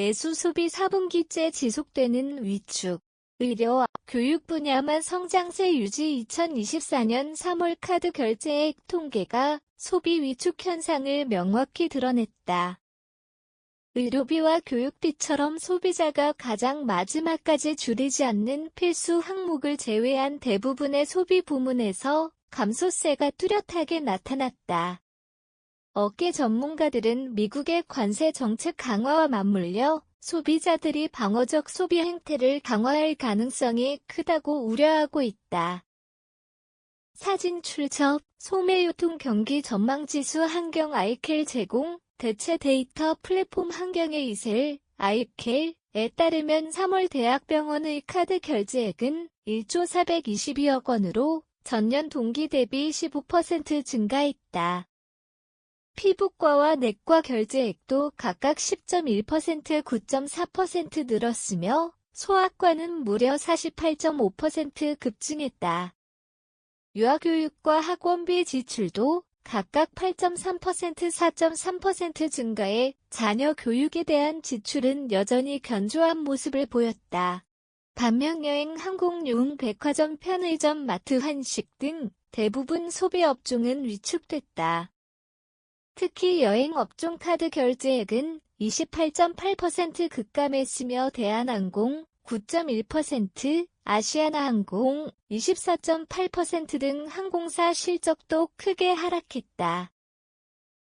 내수 소비 4분기째 지속되는 위축. 의료, 교육 분야만 성장세 유지 2024년 3월 카드 결제액 통계가 소비 위축 현상을 명확히 드러냈다. 의료비와 교육비처럼 소비자가 가장 마지막까지 줄이지 않는 필수 항목을 제외한 대부분의 소비 부문에서 감소세가 뚜렷하게 나타났다. 업계 전문가들은 미국의 관세 정책 강화와 맞물려 소비자들이 방어적 소비 행태를 강화할 가능성이 크다고 우려하고 있다. 사진 출처, 소매유통 경기 전망지수 환경 아이켈 제공, 대체 데이터 플랫폼 환경의 이셀, 아이켈 에 따르면 3월 대학병원의 카드 결제액은 1조 422억 원으로 전년 동기 대비 15% 증가했다. 피부과와 내과 결제액도 각각 10.1%, 9.4% 늘었으며 소아과는 무려 48.5% 급증했다. 유아교육과 학원비 지출도 각각 8.3%, 4.3% 증가해 자녀 교육에 대한 지출은 여전히 견조한 모습을 보였다. 반면 여행, 항공용, 백화점, 편의점, 마트, 한식 등 대부분 소비 업종은 위축됐다. 특히 여행 업종 카드 결제액은 28.8% 급감했으며 대한항공 9.1%, 아시아나항공 24.8%등 항공사 실적도 크게 하락했다.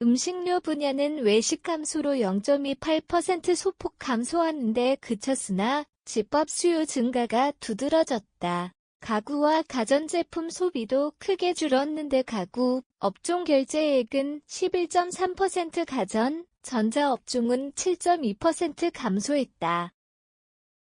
음식료 분야는 외식 감소로 0.28% 소폭 감소하는데 그쳤으나 집밥 수요 증가가 두드러졌다. 가구와 가전제품 소비도 크게 줄었는데 가구, 업종 결제액은 11.3% 가전, 전자업종은 7.2% 감소했다.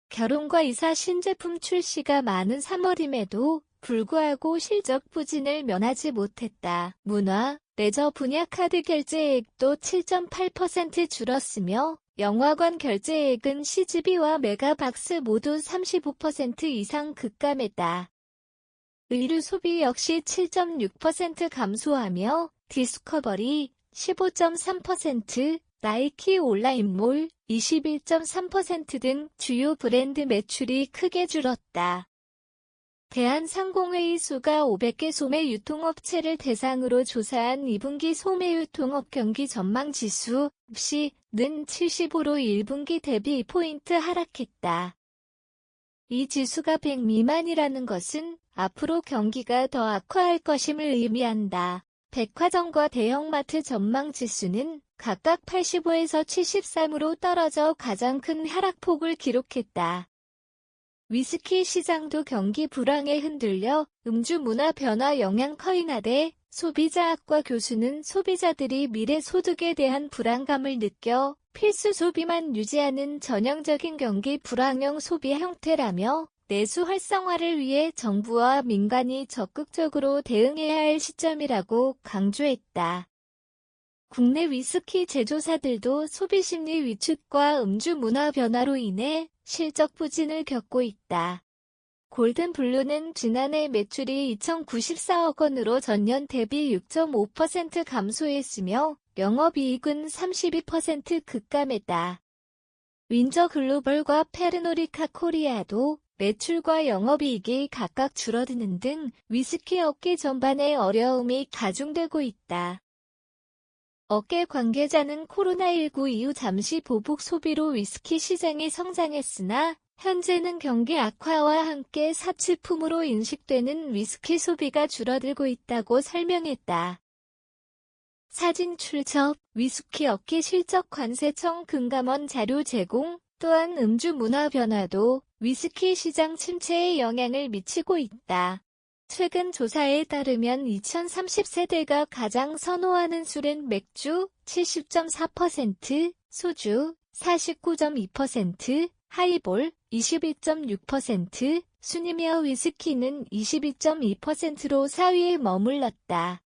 결혼과 이사 신제품 출시가 많은 3월임에도 불구하고 실적 부진을 면하지 못했다. 문화, 레저 분야 카드 결제액도 7.8% 줄었으며 영화관 결제액은 CGV와 메가박스 모두 35% 이상 급감했다. 의류 소비 역시 7.6% 감소하며 디스커버리 15.3%, 나이키 온라인몰 21.3%등 주요 브랜드 매출이 크게 줄었다. 대한상공회의 수가 500개 소매 유통업체를 대상으로 조사한 2분기 소매 유통업 경기 전망 지수 없이는 75로 1분기 대비 2포인트 하락했다. 이 지수가 100 미만이라는 것은 앞으로 경기가 더 악화할 것임을 의미한다. 백화점과 대형마트 전망 지수는 각각 85에서 73으로 떨어져 가장 큰 하락폭을 기록했다. 위스키 시장도 경기 불황에 흔들려 음주 문화 변화 영향 커인하되 소비자학과 교수는 소비자들이 미래 소득에 대한 불안감을 느껴 필수 소비만 유지하는 전형적인 경기 불황형 소비 형태라며 내수 활성화를 위해 정부와 민간이 적극적으로 대응해야 할 시점이라고 강조했다. 국내 위스키 제조사들도 소비심리 위축과 음주 문화 변화로 인해 실적 부진을 겪고 있다. 골든블루는 지난해 매출이 2,094억 원으로 전년 대비 6.5% 감소했으며 영업이익은 32% 급감했다. 윈저 글로벌과 페르노리카 코리아도 매출과 영업이익이 각각 줄어드는 등 위스키 업계 전반의 어려움이 가중되고 있다. 업계 관계자는 코로나19 이후 잠시 보복 소비로 위스키 시장이 성장했으나 현재는 경기 악화와 함께 사치품으로 인식되는 위스키 소비가 줄어들고 있다고 설명했다. 사진 출처 위스키 업계 실적 관세청 금감원 자료 제공 또한 음주 문화 변화도 위스키 시장 침체에 영향을 미치고 있다. 최근 조사에 따르면 2030세대가 가장 선호하는 술은 맥주 70.4%, 소주 49.2%, 하이볼 21.6%, 순이며 위스키는 22.2%로 4위에 머물렀다.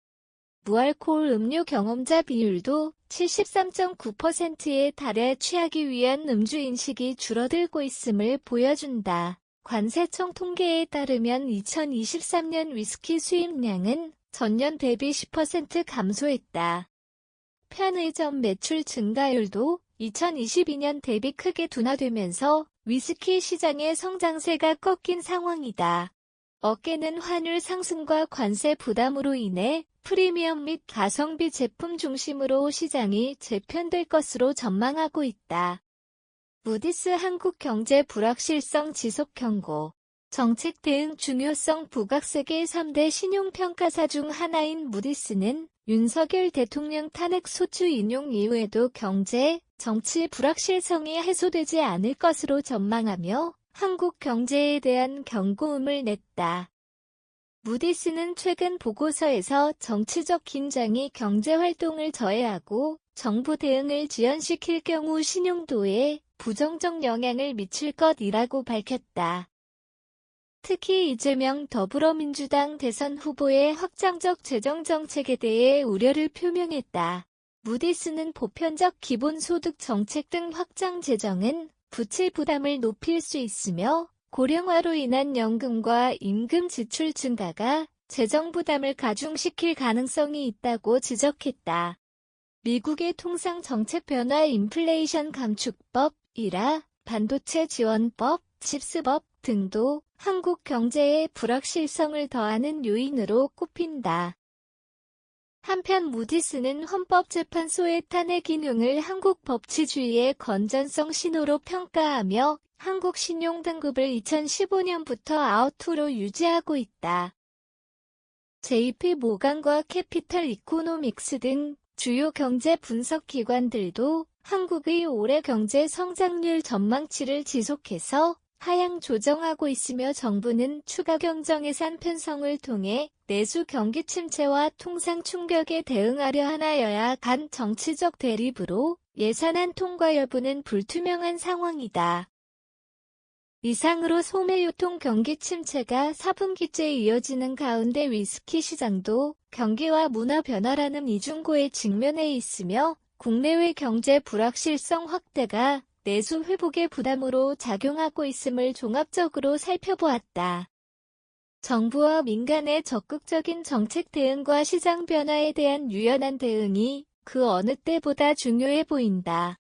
무알코올 음료 경험자 비율도 73.9%에 달해 취하기 위한 음주 인식이 줄어들고 있음을 보여준다. 관세청 통계에 따르면 2023년 위스키 수입량은 전년 대비 10% 감소했다. 편의점 매출 증가율도 2022년 대비 크게 둔화되면서 위스키 시장의 성장세가 꺾인 상황이다. 어깨는 환율 상승과 관세 부담으로 인해 프리미엄 및 가성비 제품 중심으로 시장이 재편될 것으로 전망하고 있다. 무디스 한국 경제 불확실성 지속 경고 정책 대응 중요성 부각 세계 3대 신용평가사 중 하나인 무디스는 윤석열 대통령 탄핵 소추 인용 이후에도 경제, 정치 불확실성이 해소되지 않을 것으로 전망하며 한국 경제에 대한 경고음을 냈다. 무디스는 최근 보고서에서 정치적 긴장이 경제 활동을 저해하고 정부 대응을 지연시킬 경우 신용도에 부정적 영향을 미칠 것이라고 밝혔다. 특히 이재명 더불어민주당 대선 후보의 확장적 재정 정책에 대해 우려를 표명했다. 무디스는 보편적 기본소득 정책 등 확장 재정은 부채 부담을 높일 수 있으며 고령화로 인한 연금과 임금 지출 증가가 재정 부담을 가중시킬 가능성이 있다고 지적했다. 미국의 통상 정책 변화 인플레이션 감축법, 이라, 반도체 지원법, 칩스법 등도 한국 경제의 불확실성을 더하는 요인으로 꼽힌다. 한편 무디스는 헌법재판소의 탄핵 인용을 한국 법치주의의 건전성 신호로 평가하며 한국 신용 등급을 2015년부터 아웃으로 유지하고 있다. JP 모간과 캐피털 이코노믹스 등 주요 경제 분석 기관들도 한국의 올해 경제 성장률 전망치를 지속해서 하향 조정하고 있으며 정부는 추가 경정 예산 편성을 통해 내수 경기 침체와 통상 충격에 대응하려 하나 여야 간 정치적 대립으로 예산안 통과 여부는 불투명한 상황이다. 이상으로 소매유통 경기 침체가 4분기째 이어지는 가운데 위스키 시장도 경기와 문화 변화라는 이중고에 직면해 있으며 국내외 경제 불확실성 확대가 내수 회복의 부담으로 작용하고 있음을 종합적으로 살펴보았다. 정부와 민간의 적극적인 정책 대응과 시장 변화에 대한 유연한 대응이 그 어느 때보다 중요해 보인다.